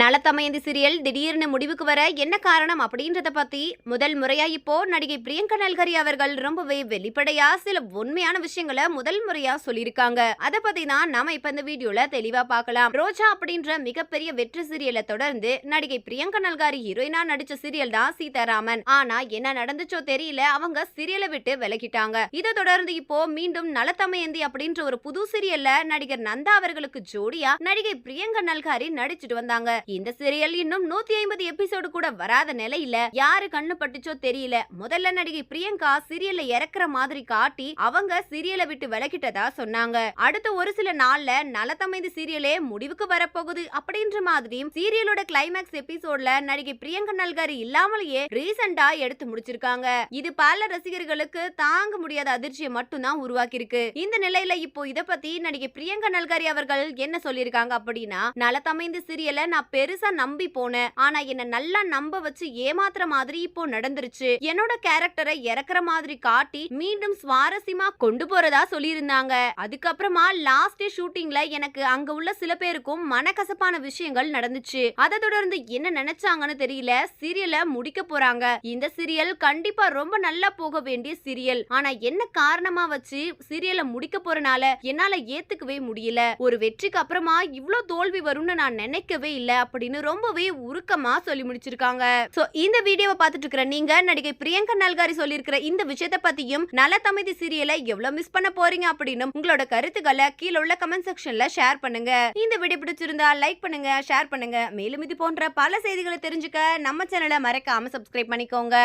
நலத்தமயந்தி serial திடீர்னு முடிவுக்கு வர என்ன காரணம் அப்படின்றத பத்தி முதல் முறையா இப்போ நடிகை பிரியங்கா நல்கரி அவர்கள் ரொம்பவே வெளிப்படையா சில உண்மையான விஷயங்களை முதல் முறையா சொல்லியிருக்காங்க. அத பத்தி தான் நாம இப்ப இந்த வீடியோல தெளிவா பார்க்கலாம். ரோஜா அப்படின்ற மிகப்பெரிய வெற்றி சீரியலை தொடர்ந்து நடிகை பிரியங்கா நல்காரி ஹீரோயினா நடிச்ச சீரியல் தான் சீதாராமன். ஆனா என்ன நடந்துச்சோ தெரியல அவங்க சீரியலை விட்டு விலகிட்டாங்க. இதை தொடர்ந்து இப்போ மீண்டும் நலத்தமயந்தி அப்படின்ற ஒரு புது சீரியல்ல நடிகர் நந்தா அவர்களுக்கு ஜோடியா நடிகை பிரியங்கா நல்காரி நடிச்சிட்டு வந்தாங்க. இந்த சீரியல் இன்னும் நூத்தி ஐம்பது எபிசோடு கூட வராத நிலையில யாரு கண்ணு பட்டுச்சோ தெரியல. முதல்ல நடிகை பிரியங்கா சீரியல்ல இறக்குற மாதிரி காட்டி அவங்க சீரியலை விட்டு விலகிட்டதா சொன்னாங்க. அடுத்த ஒரு சில நாள்ல நலத்தமைந்து சீரியலே முடிவுக்கு வரப்போகுது அப்படின்ற மாதிரியும் சீரியலோட கிளைமேக்ஸ் எபிசோட்ல நடிகை பிரியங்கா நல்காரி இல்லாமலேயே ரீசெண்டா எடுத்து முடிச்சிருக்காங்க. இது பல ரசிகர்களுக்கு தாங்க முடியாத அதிர்ச்சியை மட்டும்தான் உருவாக்கி இருக்கு இந்த நிலையில இப்போ இத பத்தி நடிகை பிரியங்கா நல்காரி அவர்கள் என்ன சொல்லியிருக்காங்க அப்படின்னா நலத்தமைந்து சீரியலை நான் பெருசா நம்பி போனேன். ஆனா என்ன நல்லா நம்ப வச்சு ஏமாத்துற மாதிரி இப்போ நடந்துருச்சு. என்னோட கேரக்டரை இறக்குற மாதிரி காட்டி மீண்டும் சுவாரஸ்யமா கொண்டு போறதா சொல்லியிருந்தாங்க. அதுக்கப்புறமா லாஸ்ட் டே ஷூட்டிங்ல எனக்கு அங்க உள்ள சில பேருக்கும் மனக்கசப்பான விஷயங்கள் நடந்துச்சு. அதை தொடர்ந்து என்ன நினைச்சாங்கன்னு தெரியல. சீரியலை முடிக்க போறாங்க. இந்த சீரியல் கண்டிப்பா ரொம்ப நல்லா போக வேண்டிய சீரியல் ஆனா என்ன காரணமா வச்சு சீரியலை முடிக்க போறனால என்னால ஏத்துக்கவே முடியல. ஒரு வெற்றிக்கு அப்புறமா இவ்வளவு தோல்வி வரும்னு நான் நினைக்கவே இல்ல. அப்படின்னு ரொம்பவே உருக்கமா சொல்லி முடிச்சிருக்காங்க. சோ இந்த வீடியோவை பார்த்துட்டு இருக்கிற நீங்க நடிகை பிரியங்கா நல்காரி சொல்லியிருக்கிற இந்த விஷயத்தை பத்தியும் நல்ல தமிதி சீரியலை எவ்வளவு மிஸ் பண்ண போறீங்க அப்படின்னு உங்களோட கருத்துக்களை கீழே உள்ள கமெண்ட் செக்ஷன்ல ஷேர் பண்ணுங்க. இந்த வீடியோ பிடிச்சிருந்தா லைக் பண்ணுங்க ஷேர் பண்ணுங்க. மேலும் இது போன்ற பல செய்திகளை தெரிஞ்சுக்க நம்ம சேனலை மறக்காம சப்ஸ்கிரைப் பண்ணிக்கோங்க.